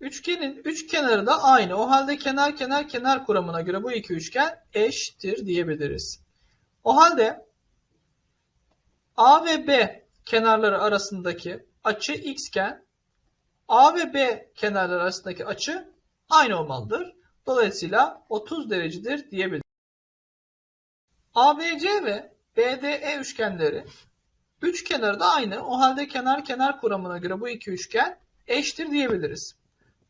Üçgenin üç kenarı da aynı. O halde kenar kenar kenar kuramına göre bu iki üçgen eşittir diyebiliriz. O halde A ve B kenarları arasındaki açı x iken A ve B kenarları arasındaki açı aynı olmalıdır. Dolayısıyla 30 derecedir diyebiliriz. ABC ve BDE üçgenleri üç kenarı da aynı. O halde kenar kenar kuramına göre bu iki üçgen eşittir diyebiliriz.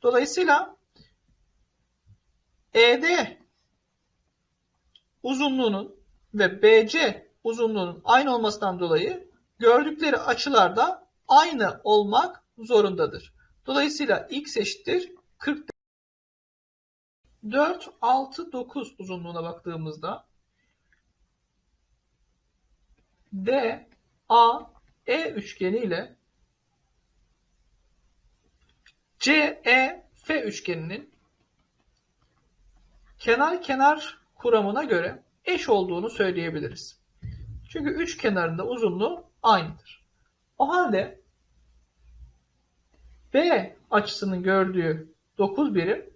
Dolayısıyla ED uzunluğunun ve BC uzunluğunun aynı olmasından dolayı gördükleri açılar da aynı olmak zorundadır. Dolayısıyla x eşittir 40 4, 6, 9 uzunluğuna baktığımızda D, A, E üçgeni ile C, E, F üçgeninin kenar kenar kuramına göre eş olduğunu söyleyebiliriz. Çünkü üç kenarında uzunluğu aynıdır. O halde B açısının gördüğü 9 birim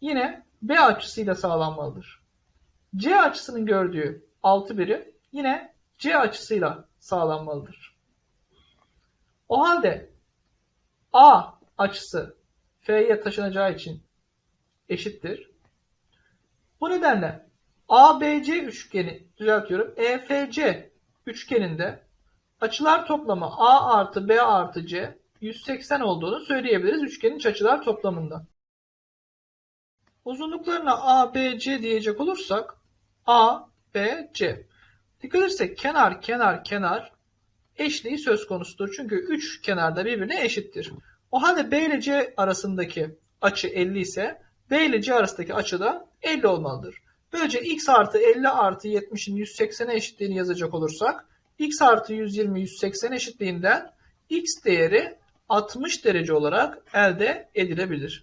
yine B açısıyla sağlanmalıdır. C açısının gördüğü 6 birim yine C açısıyla sağlanmalıdır. O halde A açısı F'ye taşınacağı için eşittir. Bu nedenle ABC üçgeni düzeltiyorum. EFC üçgeninde açılar toplamı A artı B artı C 180 olduğunu söyleyebiliriz üçgenin açılar toplamında. Uzunluklarına A, B, C diyecek olursak A, B, C. Dikkat edersek kenar, kenar, kenar eşliği söz konusudur. Çünkü üç kenarda birbirine eşittir. O halde B ile C arasındaki açı 50 ise B ile C arasındaki açı da 50 olmalıdır. Böylece x artı 50 artı 70'in 180'e eşitliğini yazacak olursak x artı 120 180 eşitliğinden x değeri 60 derece olarak elde edilebilir.